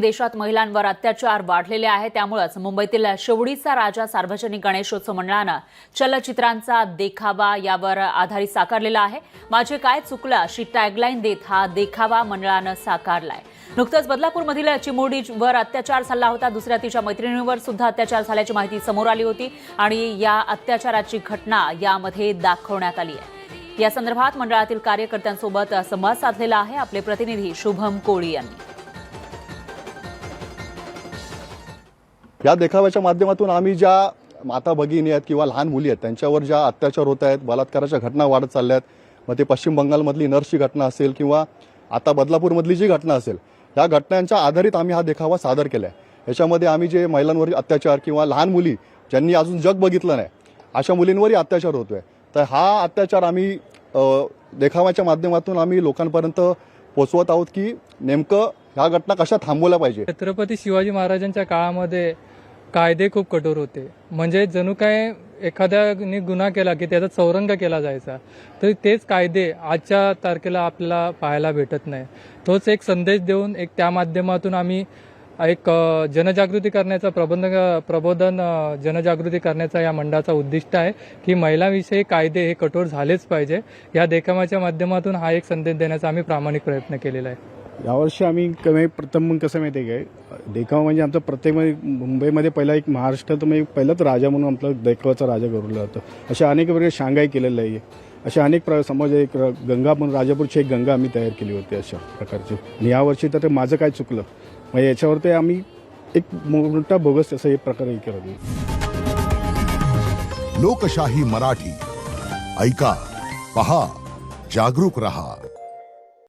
देशात महिलांवर अत्याचार वाढलेले आहे. त्यामुळेच मुंबईतील शेवडीचा राजा सार्वजनिक गणेशोत्सव मंडळानं चलचित्रांचा देखावा यावर आधारित साकारलेला आहे. माझे काय चुकलं अशी टॅगलाईन देत हा देखावा मंडळानं साकारलाय. नुकतंच बदलापूरमधील चिमोडीवर अत्याचार झाला होता. दुसऱ्या तिच्या मैत्रिणीवर सुद्धा अत्याचार झाल्याची माहिती समोर आली होती आणि या अत्याचाराची घटना यामध्ये दाखवण्यात आली आहे. या संदर्भात मंडळातील कार्यकर्त्यांसोबत संवाद साधलेला आहे. आपले प्रतिनिधी शुभम कोळी यांनी. या देखाव्याच्या माध्यमातून आम्ही ज्या माता भगिनी आहेत किंवा लहान मुली आहेत त्यांच्यावर ज्या अत्याचार होत आहेत बलात्काराच्या घटना वाढत चालल्या आहेत मग ते पश्चिम बंगालमधली नर्सची घटना असेल किंवा आता बदलापूरमधली जी घटना असेल या घटनांच्या आधारित आम्ही हा देखावा सादर केला आहे याच्यामध्ये आम्ही जे महिलांवरील अत्याचार किंवा लहान मुली ज्यांनी अजून जग बघितलं नाही अशा मुलींवरही अत्याचार होतोय. तर हा अत्याचार आम्ही देखाव्याच्या माध्यमातून आम्ही लोकांपर्यंत पोचवत आहोत की नेमकं ह्या घटना कशा थांबवल्या पाहिजे? छत्रपती शिवाजी महाराजांच्या काळामध्ये कायदे खूप कठोर होते. म्हणजे जणू काय एखाद्याने गुन्हा केला की त्याचा चौरंग केला जायचा तर तेच कायदे आजच्या तारखेला आपल्याला पाहायला भेटत नाही. तोच एक संदेश देऊन एक त्या माध्यमातून आम्ही एक जनजागृती करण्याचा प्रबंध प्रबोधन जनजागृती करण्याचा या मंडळाचा उद्दिष्ट आहे की महिलांविषयी कायदे हे कठोर झालेच पाहिजे. या देखामाच्या माध्यमातून हा एक संदेश देण्याचा आम्ही प्रामाणिक प्रयत्न केलेला आहे. यावर्षी आम्ही कमी प्रथम मग कसं माहिती आहे काय? देखावा म्हणजे आमचा प्रत्येक म्हणजे मुंबईमध्ये पहिला एक महाराष्ट्रात म्हणजे पहिलाच राजा म्हणून आपला देखावाचा राजा गौरवला जातो. अशा अनेक प्रकारे शांघाई केलेलं आहे. अशा अनेक प्र समज एक गंगा म्हणून राजापूरची एक गंगा आम्ही तयार केली होती अशा प्रकारची. आणि यावर्षी तर ते माझं काय चुकलं? मग याच्यावरती आम्ही एक मोठा बोगस असं एक प्रकारे हे करत लोकशाही मराठी. ऐका पहा जागरूक रहा.